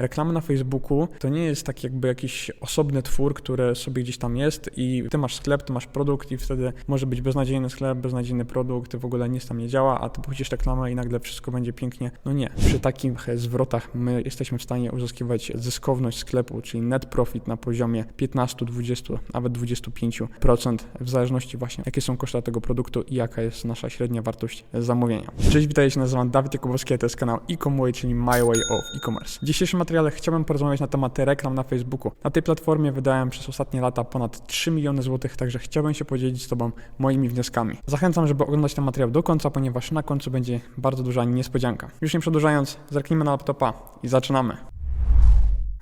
Reklamy na Facebooku to nie jest tak jakby jakiś osobny twór, który sobie gdzieś tam jest i ty masz sklep, ty masz produkt i wtedy może być beznadziejny sklep, beznadziejny produkt, w ogóle nic tam nie działa, a ty puścisz reklamę i nagle wszystko będzie pięknie. No nie. Przy takich zwrotach my jesteśmy w stanie uzyskiwać zyskowność sklepu, czyli net profit na poziomie 15, 20, nawet 25% w zależności właśnie jakie są koszty tego produktu i jaka jest nasza średnia wartość zamówienia. Cześć, witajcie, nazywam Dawid Jakubowski, a to jest kanał e-comway, czyli My Way of E-Commerce. W dzisiejszym materiale chciałbym porozmawiać na temat reklam na Facebooku. Na tej platformie wydałem przez ostatnie lata ponad 3 miliony złotych, także chciałbym się podzielić z Tobą moimi wnioskami. Zachęcam, żeby oglądać ten materiał do końca, ponieważ na końcu będzie bardzo duża niespodzianka. Już nie przedłużając, zerknijmy na laptopa i zaczynamy.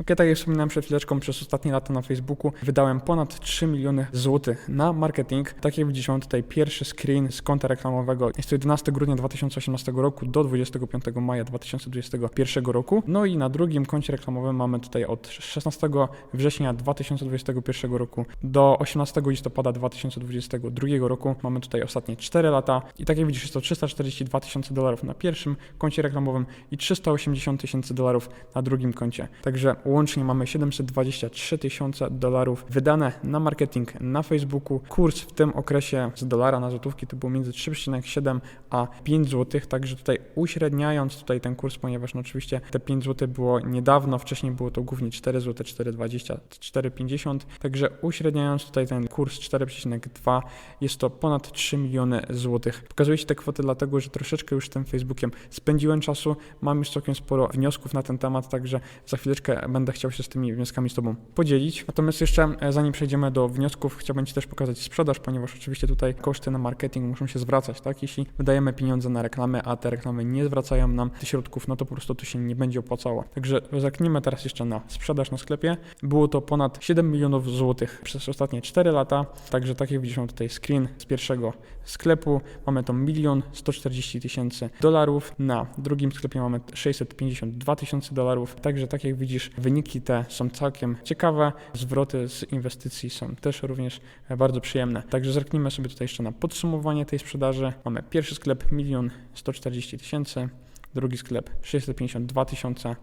Ok, tak jak wspominałem przed chwileczką, przez ostatnie lata na Facebooku wydałem ponad 3 miliony złotych na marketing. Tak jak widzicie, mam tutaj pierwszy screen z konta reklamowego. Jest to 11 grudnia 2018 roku do 25 maja 2021 roku. No i na drugim koncie reklamowym mamy tutaj od 16 września 2021 roku do 18 listopada 2022 roku. Mamy tutaj ostatnie 4 lata. I tak jak widzisz, jest to 342 tysiące dolarów na pierwszym koncie reklamowym i 380 tysięcy dolarów na drugim koncie. Także Łącznie mamy 723 tysiące dolarów wydane na marketing na Facebooku. Kurs w tym okresie z dolara na złotówki to było między 3,7 a 5 zł, także tutaj uśredniając tutaj ten kurs, ponieważ no oczywiście te 5 zł było niedawno, wcześniej było to głównie 4 zł, 4,20, 4,50, także uśredniając tutaj ten kurs 4,2 jest to ponad 3 miliony złotych. Pokazuję Ci te kwoty dlatego, że troszeczkę już tym Facebookiem spędziłem czasu, mam już całkiem sporo wniosków na ten temat, także za chwileczkę będę chciał się z tymi wnioskami z Tobą podzielić. Natomiast jeszcze e, zanim przejdziemy do wniosków, chciałbym Ci też pokazać sprzedaż, ponieważ oczywiście tutaj koszty na marketing muszą się zwracać, tak? Jeśli wydajemy pieniądze na reklamy, a te reklamy nie zwracają nam środków, no to po prostu to się nie będzie opłacało. Także zerknijmy teraz jeszcze na sprzedaż na sklepie. Było to ponad 7 milionów złotych przez ostatnie 4 lata, także tak jak widzisz, mam tutaj screen z pierwszego sklepu. Mamy to milion 140 tysięcy dolarów. Na drugim sklepie mamy 652 tysiące dolarów. Także tak jak widzisz, Wyniki te są całkiem ciekawe. Zwroty z inwestycji są też również bardzo przyjemne. Także zerknijmy sobie tutaj jeszcze na podsumowanie tej sprzedaży. Mamy pierwszy sklep 1 140 tysięcy, drugi sklep 652 tysiące,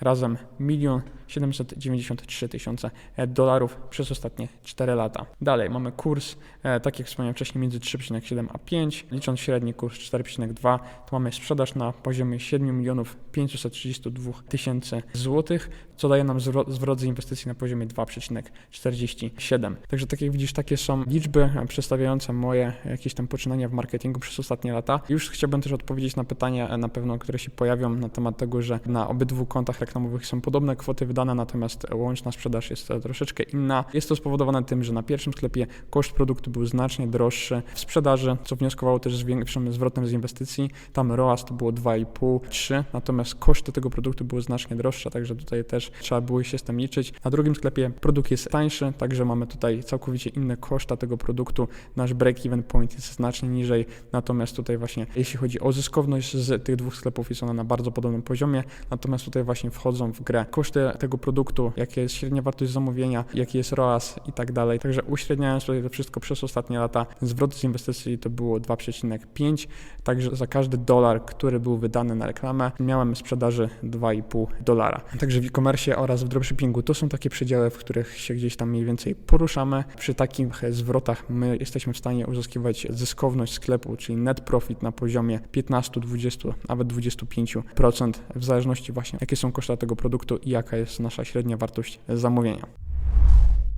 razem 1 793 tysiące dolarów przez ostatnie 4 lata. Dalej mamy kurs, e, tak jak wspomniałem wcześniej, między 3,7 a 5, licząc średni kurs 4,2, to mamy sprzedaż na poziomie 7 milionów 532 tysięcy złotych, co daje nam zwrot z inwestycji na poziomie 2,47. Także tak jak widzisz, takie są liczby e, przedstawiające moje jakieś tam poczynania w marketingu przez ostatnie lata. Już chciałbym też odpowiedzieć na pytania e, na pewno, które się pojawią na temat tego, że na obydwu kontach reklamowych są podobne kwoty wydane, natomiast łączna sprzedaż jest e, troszeczkę inna. Jest to spowodowane tym, że na pierwszym sklepie koszt produktu był znacznie droższy w sprzedaży, co wnioskowało też z większym zwrotem z inwestycji. Tam ROAS to było 2,5-3, natomiast koszty tego produktu były znacznie droższe, także tutaj też trzeba było się z tym liczyć. Na drugim sklepie produkt jest tańszy, także mamy tutaj całkowicie inne koszta tego produktu. Nasz break-even point jest znacznie niżej, natomiast tutaj właśnie jeśli chodzi o zyskowność z tych dwóch sklepów jest ona na bardzo podobnym poziomie, natomiast tutaj właśnie wchodzą w grę koszty tego produktu, jakie jest średnia wartość zamówienia, jaki jest ROAS i tak dalej. Także uśredniając tutaj to wszystko przez ostatnie lata, zwrot z inwestycji to było 2,5, także za każdy dolar, który był wydany na reklamę, miałem sprzedaży 2,5 dolara. Także w e-commerce oraz w dropshippingu to są takie przedziały, w których się gdzieś tam mniej więcej poruszamy. Przy takich zwrotach my jesteśmy w stanie uzyskiwać zyskowność sklepu, czyli net profit na poziomie 15, 20, nawet 25% w zależności właśnie jakie są koszty tego produktu i jaka jest nasza średnia wartość zamówienia.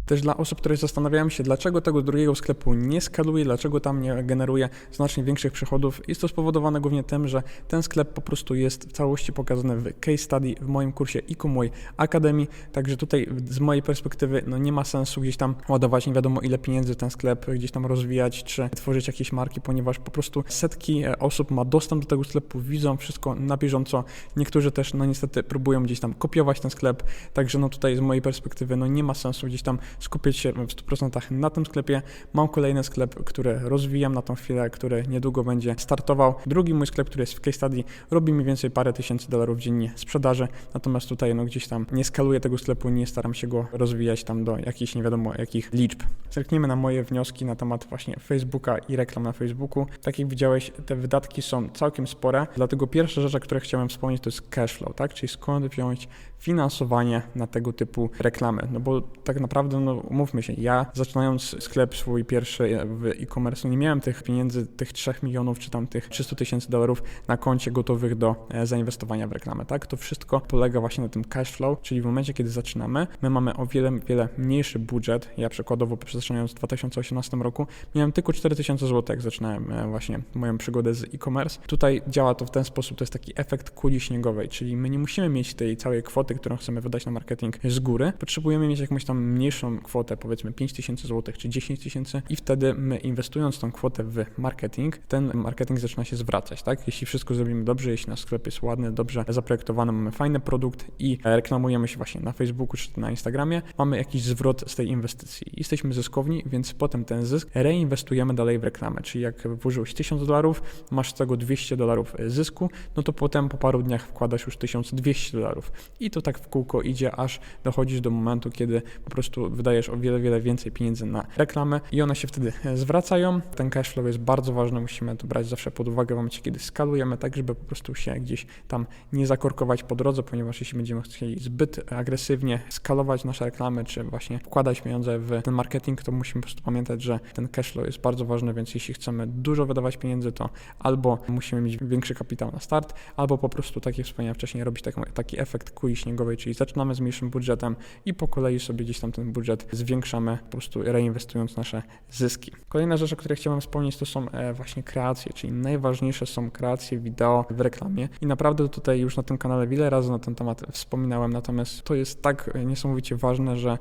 Też dla osób, które zastanawiają się, dlaczego tego drugiego sklepu nie skaluje, dlaczego tam nie generuje znacznie większych przychodów, jest to spowodowane głównie tym, że ten sklep po prostu jest w całości pokazany w case study w moim kursie e-comway Academy, także tutaj z mojej perspektywy no nie ma sensu gdzieś tam ładować nie wiadomo ile pieniędzy ten sklep gdzieś tam rozwijać, czy tworzyć jakieś marki, ponieważ po prostu setki e, osób ma dostęp do tego sklepu, widzą wszystko na bieżąco. Niektórzy też no niestety próbują gdzieś tam kopiować ten sklep, także no tutaj z mojej perspektywy no nie ma sensu gdzieś tam skupiać się w 100% na tym sklepie. Mam kolejny sklep, który rozwijam na tą chwilę, który niedługo będzie startował. Drugi mój sklep, który jest w case study, robi mniej więcej parę tysięcy dolarów dziennie sprzedaży, natomiast tutaj no gdzieś tam nie skaluję tego sklepu, nie staram się go rozwijać tam do jakichś nie wiadomo jakich liczb. Zerknijmy na moje wnioski na temat właśnie Facebooka i reklam na Facebooku. Tak jak widziałeś, te wydatki są całkiem spore, dlatego pierwsza rzecz, o której chciałem wspomnieć, to jest cashflow, tak? Czyli skąd wziąć finansowanie na tego typu reklamy. No bo tak naprawdę, no umówmy się, ja zaczynając sklep swój pierwszy w e-commerce, no nie miałem tych pieniędzy, tych 3 milionów czy tam tych 300 tysięcy dolarów na koncie gotowych do e, zainwestowania w reklamę, tak? To wszystko polega właśnie na tym cash flow, czyli w momencie, kiedy zaczynamy, my mamy o wiele, wiele mniejszy budżet. Ja przykładowo zaczynając w 2018 roku miałem tylko 4000 zł, jak zaczynałem e, właśnie moją przygodę z e-commerce. Tutaj działa to w ten sposób, to jest taki efekt kuli śniegowej, czyli my nie musimy mieć tej całej kwoty, którą chcemy wydać na marketing z góry. Potrzebujemy mieć jakąś tam mniejszą kwotę, powiedzmy 5000 zł czy 10 tysięcy i wtedy my inwestując tą kwotę w marketing, ten marketing zaczyna się zwracać, tak? Jeśli wszystko zrobimy dobrze, jeśli nasz sklep jest ładny, dobrze zaprojektowany, mamy fajny produkt i reklamujemy się właśnie na Facebooku czy na Instagramie, mamy jakiś zwrot z tej inwestycji. Jesteśmy zyskowni, więc potem ten zysk reinwestujemy dalej w reklamę, czyli jak włożyłeś 1000 dolarów, masz z tego 200 dolarów zysku, no to potem po paru dniach wkładasz już 1200 dolarów i to tak w kółko idzie, aż dochodzisz do momentu, kiedy po prostu wydajesz o wiele, wiele więcej pieniędzy na reklamę i one się wtedy zwracają. Ten cashflow jest bardzo ważny, musimy to brać zawsze pod uwagę w momencie, kiedy skalujemy, tak żeby po prostu się gdzieś tam nie zakorkować po drodze, ponieważ jeśli będziemy chcieli zbyt agresywnie skalować nasze reklamy, czy właśnie wkładać pieniądze w ten marketing, to musimy po prostu pamiętać, że ten cashflow jest bardzo ważny, więc jeśli chcemy dużo wydawać pieniędzy, to albo musimy mieć większy kapitał na start, albo po prostu, tak jak wspomniałem wcześniej, robić taki, taki efekt kuli śniegowej, czyli zaczynamy z mniejszym budżetem i po kolei sobie gdzieś tam ten budżet zwiększamy, po prostu reinwestując nasze zyski. Kolejna rzecz, o której chciałem wspomnieć, to są e, właśnie kreacje, czyli najważniejsze są kreacje wideo w reklamie i naprawdę tutaj już na tym kanale wiele razy na ten temat wspominałem, natomiast to jest tak niesamowicie ważne, że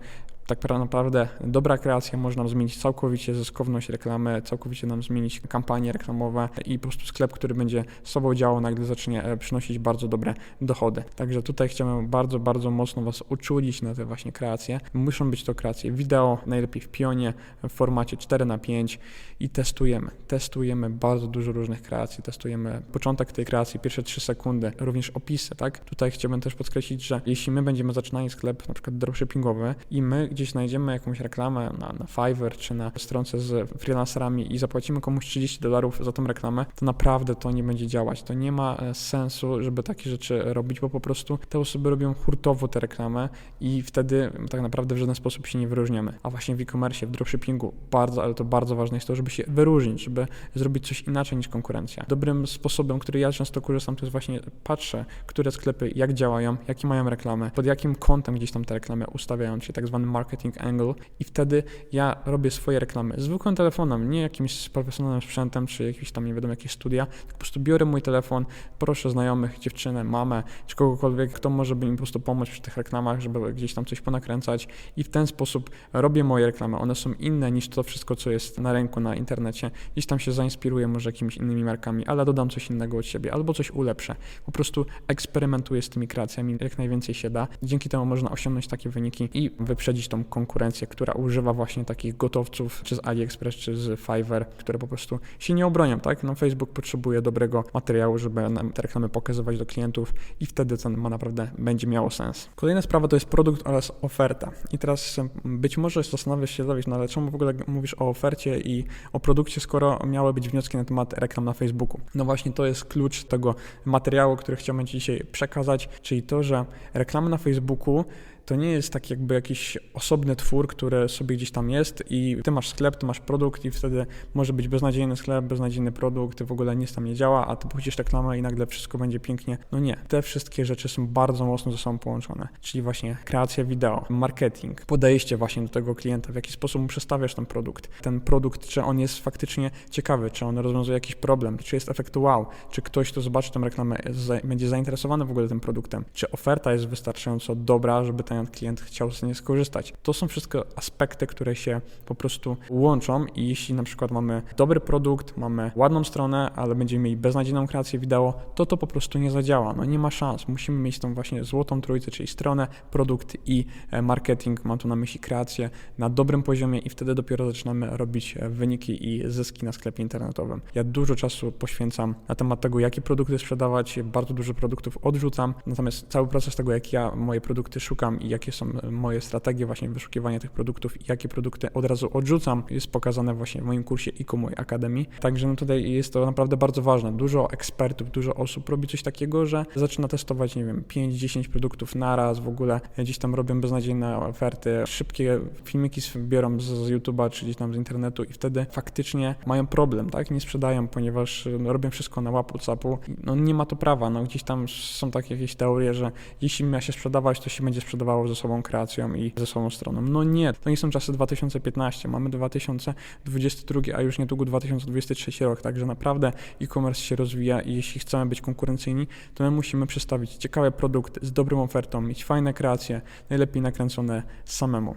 tak naprawdę dobra kreacja może nam zmienić całkowicie zyskowność reklamy, całkowicie nam zmienić kampanie reklamowe i po prostu sklep, który będzie sobą działał, nagle zacznie e, przynosić bardzo dobre dochody. Także tutaj chciałem bardzo, bardzo mocno Was uczulić na te właśnie kreacje. Muszą być to kreacje wideo, najlepiej w pionie, w formacie 4 na 5 i testujemy. Testujemy bardzo dużo różnych kreacji, testujemy początek tej kreacji, pierwsze 3 sekundy, również opisy, tak? Tutaj chciałbym też podkreślić, że jeśli my będziemy zaczynali sklep na przykład dropshippingowy i my gdzieś znajdziemy jakąś reklamę na, na Fiverr czy na stronce z freelancerami i zapłacimy komuś 30 dolarów za tą reklamę, to naprawdę to nie będzie działać. To nie ma e, sensu, żeby takie rzeczy robić, bo po prostu te osoby robią hurtowo te reklamy i wtedy tak naprawdę w żaden sposób się nie wyróżniamy. A właśnie w e-commerce, w dropshippingu bardzo, ale to bardzo ważne jest to, żeby się wyróżnić, żeby zrobić coś inaczej niż konkurencja. Dobrym sposobem, który ja często korzystam, to jest właśnie patrzę, które sklepy jak działają, jakie mają reklamy, pod jakim kątem gdzieś tam te reklamy ustawiają, czyli tak zwany marketing angle i wtedy ja robię swoje reklamy zwykłym telefonem, nie jakimś profesjonalnym sprzętem, czy jakimś tam nie wiadomo jakieś studia, po prostu biorę mój telefon, proszę znajomych, dziewczynę, mamę, czy kogokolwiek, kto może by mi po prostu pomóc przy tych reklamach, żeby gdzieś tam coś ponakręcać i w ten sposób robię moje reklamy. One są inne niż to wszystko, co jest na rynku, na internecie. Gdzieś tam się zainspiruję może jakimiś innymi markami, ale dodam coś innego od siebie albo coś ulepszę. Po prostu eksperymentuję z tymi kreacjami jak najwięcej się da. Dzięki temu można osiągnąć takie wyniki i wyprzedzić tą konkurencję, która używa właśnie takich gotowców, czy z AliExpress, czy z Fiverr, które po prostu się nie obronią, tak? No Facebook potrzebuje dobrego materiału, żeby te reklamy pokazywać do klientów i wtedy to ma naprawdę będzie miało sens. Kolejna sprawa to jest produkt oraz oferta. I teraz być może zastanawiasz się, Dawid, no ale czemu w ogóle mówisz o ofercie i o produkcie, skoro miały być wnioski na temat reklam na Facebooku? No właśnie to jest klucz tego materiału, który chciałbym Ci dzisiaj przekazać, czyli to, że reklamy na Facebooku to nie jest tak jakby jakiś osobny twór, który sobie gdzieś tam jest i ty masz sklep, ty masz produkt i wtedy może być beznadziejny sklep, beznadziejny produkt, w ogóle nic tam nie działa, a ty puścisz reklamę i nagle wszystko będzie pięknie. No nie, te wszystkie rzeczy są bardzo mocno ze sobą połączone, czyli właśnie kreacja wideo, marketing, podejście właśnie do tego klienta, w jaki sposób mu przedstawiasz ten produkt. Ten produkt, czy on jest faktycznie ciekawy, czy on rozwiązuje jakiś problem, czy jest efekt wow, czy ktoś, kto zobaczy tę reklamę, będzie zainteresowany w ogóle tym produktem, czy oferta jest wystarczająco dobra, żeby ten klient chciał z niej skorzystać. To są wszystko aspekty, które się po prostu łączą i jeśli na przykład mamy dobry produkt, mamy ładną stronę, ale będziemy mieli beznadziejną kreację wideo, to to po prostu nie zadziała. No nie ma szans. Musimy mieć tą właśnie złotą trójcę, czyli stronę, produkt i e, marketing, mam tu na myśli kreację na dobrym poziomie i wtedy dopiero zaczynamy robić e, wyniki i zyski na sklepie internetowym. Ja dużo czasu poświęcam na temat tego, jakie produkty sprzedawać, bardzo dużo produktów odrzucam, natomiast cały proces tego, jak ja moje produkty szukam i jakie są moje strategie właśnie wyszukiwania tych produktów i jakie produkty od razu odrzucam, jest pokazane właśnie w moim kursie i mojej akademii. Także no tutaj jest to naprawdę bardzo ważne. Dużo ekspertów, dużo osób robi coś takiego, że zaczyna testować, nie wiem, 5-10 produktów naraz, w ogóle gdzieś tam robią beznadziejne oferty, szybkie filmiki biorą z, z YouTube'a czy gdzieś tam z internetu i wtedy faktycznie mają problem, tak? Nie sprzedają, ponieważ no, robią wszystko na łapu, capu. No nie ma to prawa, no gdzieś tam są takie jakieś teorie, że jeśli ma się sprzedawać, to się będzie sprzedawało ze sobą kreacją i ze sobą stroną. No nie, to nie są czasy 2015, mamy 2022, a już niedługo 2023 rok, także naprawdę e-commerce się rozwija i jeśli chcemy być konkurencyjni, to my musimy przedstawić ciekawe produkty z dobrą ofertą, mieć fajne kreacje, najlepiej nakręcone samemu.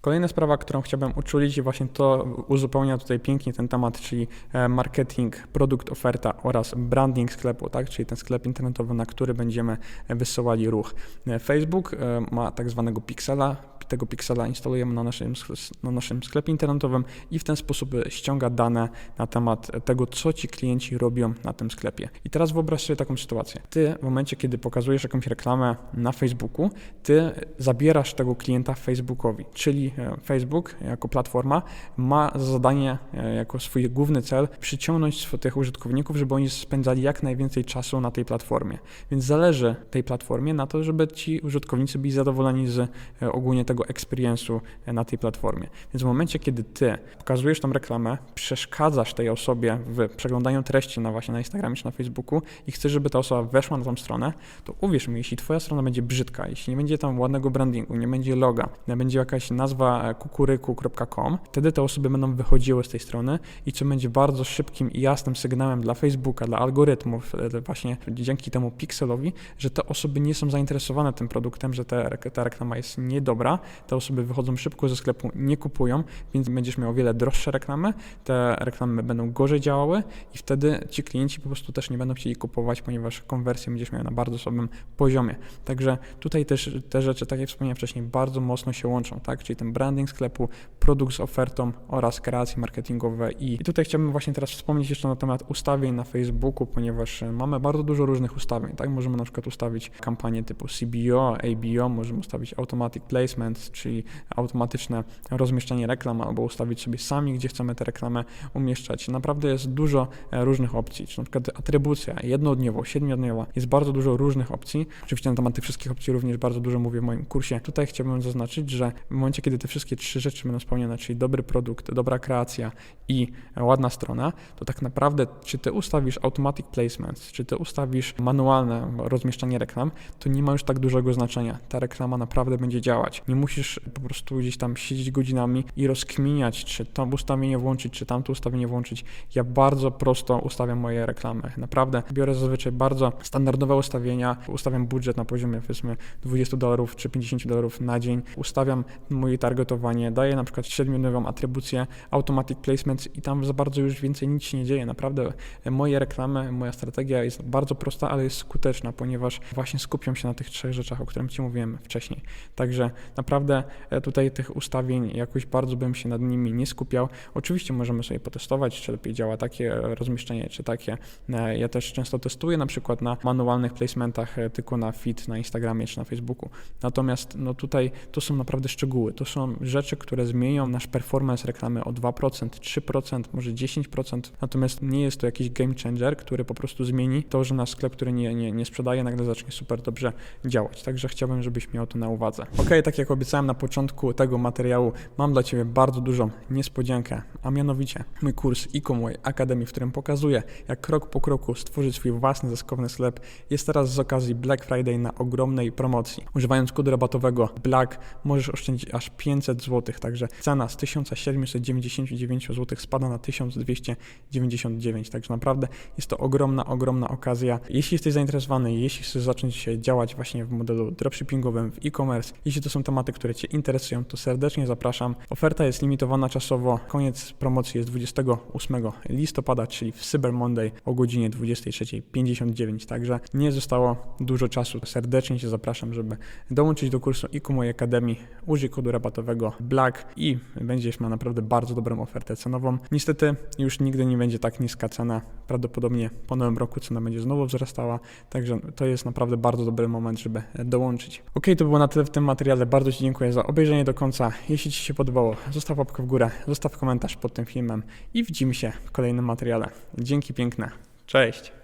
Kolejna sprawa, którą chciałbym uczulić i właśnie to uzupełnia tutaj pięknie ten temat, czyli e, marketing, produkt, oferta oraz branding sklepu, tak? czyli ten sklep internetowy, na który będziemy wysyłali ruch. E, Facebook e, ma tak zwanego pixela, tego piksela instalujemy na naszym, na naszym sklepie internetowym i w ten sposób ściąga dane na temat tego, co ci klienci robią na tym sklepie. I teraz wyobraź sobie taką sytuację. Ty w momencie, kiedy pokazujesz jakąś reklamę na Facebooku, ty zabierasz tego klienta Facebookowi, czyli e, Facebook jako platforma ma za zadanie, e, jako swój główny cel, przyciągnąć tych użytkowników, żeby oni spędzali jak najwięcej czasu na tej platformie. Więc zależy tej platformie na to, żeby ci użytkownicy byli zadowoleni z e, ogólnie tego experience'u na tej platformie. Więc w momencie, kiedy ty pokazujesz tą reklamę, przeszkadzasz tej osobie w przeglądaniu treści na właśnie na Instagramie czy na Facebooku i chcesz, żeby ta osoba weszła na tą stronę, to uwierz mi, jeśli twoja strona będzie brzydka, jeśli nie będzie tam ładnego brandingu, nie będzie loga, nie będzie jakaś nazwa kukuryku.com, wtedy te osoby będą wychodziły z tej strony i co będzie bardzo szybkim i jasnym sygnałem dla Facebooka, dla algorytmów, e, właśnie dzięki temu pikselowi, że te osoby nie są zainteresowane tym produktem, że ta, ta reklama jest niedobra, te osoby wychodzą szybko ze sklepu, nie kupują, więc będziesz miał o wiele droższe reklamy, te reklamy będą gorzej działały i wtedy ci klienci po prostu też nie będą chcieli kupować, ponieważ konwersję będziesz miał na bardzo słabym poziomie. Także tutaj też te rzeczy, tak jak wspomniałem wcześniej, bardzo mocno się łączą, tak? Czyli ten branding sklepu, produkt z ofertą oraz kreacje marketingowe i, i tutaj chciałbym właśnie teraz wspomnieć jeszcze na temat ustawień na Facebooku, ponieważ mamy bardzo dużo różnych ustawień, tak? Możemy na przykład ustawić kampanię typu CBO, ABO, możemy ustawić automatic placement, czyli automatyczne rozmieszczenie reklam, albo ustawić sobie sami, gdzie chcemy tę reklamę umieszczać. Naprawdę jest dużo e, różnych opcji, czy na przykład atrybucja jednodniowo, siedmiodniowa, jest bardzo dużo różnych opcji. Oczywiście na temat tych wszystkich opcji również bardzo dużo mówię w moim kursie. Tutaj chciałbym zaznaczyć, że w momencie, kiedy te wszystkie trzy rzeczy będą spełnione, czyli dobry produkt, dobra kreacja i ładna strona, to tak naprawdę, czy ty ustawisz automatic placement, czy ty ustawisz manualne rozmieszczanie reklam, to nie ma już tak dużego znaczenia. Ta reklama naprawdę będzie działać. Nie musisz musisz po prostu gdzieś tam siedzieć godzinami i rozkminiać, czy to ustawienie włączyć, czy tamto ustawienie włączyć. Ja bardzo prosto ustawiam moje reklamy. Naprawdę biorę zazwyczaj bardzo standardowe ustawienia, ustawiam budżet na poziomie powiedzmy 20 dolarów czy 50 dolarów na dzień, ustawiam moje targetowanie, daję na przykład średniodniową atrybucję, automatic placements i tam za bardzo już więcej nic się nie dzieje. Naprawdę moje reklamy, moja strategia jest bardzo prosta, ale jest skuteczna, ponieważ właśnie skupiam się na tych trzech rzeczach, o których Ci mówiłem wcześniej. Także naprawdę naprawdę e, tutaj tych ustawień jakoś bardzo bym się nad nimi nie skupiał. Oczywiście możemy sobie potestować, czy lepiej działa takie rozmieszczenie, czy takie. E, ja też często testuję na przykład na manualnych placementach e, tylko na feed na Instagramie czy na Facebooku. Natomiast no tutaj to są naprawdę szczegóły. To są rzeczy, które zmienią nasz performance reklamy o 2%, 3%, może 10%. Natomiast nie jest to jakiś game changer, który po prostu zmieni to, że nasz sklep, który nie, nie, nie sprzedaje, nagle zacznie super dobrze działać. Także chciałbym, żebyś miał to na uwadze. Ok, tak jak obiecałem, na początku tego materiału mam dla Ciebie bardzo dużą niespodziankę, a mianowicie mój kurs e-commerce Akademii, w którym pokazuję, jak krok po kroku stworzyć swój własny zyskowny sklep, jest teraz z okazji Black Friday na ogromnej promocji. Używając kodu rabatowego BLACK możesz oszczędzić aż 500 zł, także cena z 1799 zł spada na 1299, także naprawdę jest to ogromna, ogromna okazja. Jeśli jesteś zainteresowany, jeśli chcesz zacząć działać właśnie w modelu dropshippingowym, w e-commerce, jeśli to są tematy, tematy, które Cię interesują, to serdecznie zapraszam. Oferta jest limitowana czasowo. Koniec promocji jest 28 listopada, czyli w Cyber Monday o godzinie 23.59. Także nie zostało dużo czasu. Serdecznie Cię zapraszam, żeby dołączyć do kursu IQ mojej Akademii. Użyj kodu rabatowego BLACK i będziesz miał naprawdę bardzo dobrą ofertę cenową. Niestety już nigdy nie będzie tak niska cena. Prawdopodobnie po nowym roku cena będzie znowu wzrastała. Także to jest naprawdę bardzo dobry moment, żeby dołączyć. Ok, to było na tyle w tym materiale. Bardzo Ci dziękuję za obejrzenie do końca. Jeśli Ci się podobało, zostaw łapkę w górę, zostaw komentarz pod tym filmem i widzimy się w kolejnym materiale. Dzięki piękne. Cześć!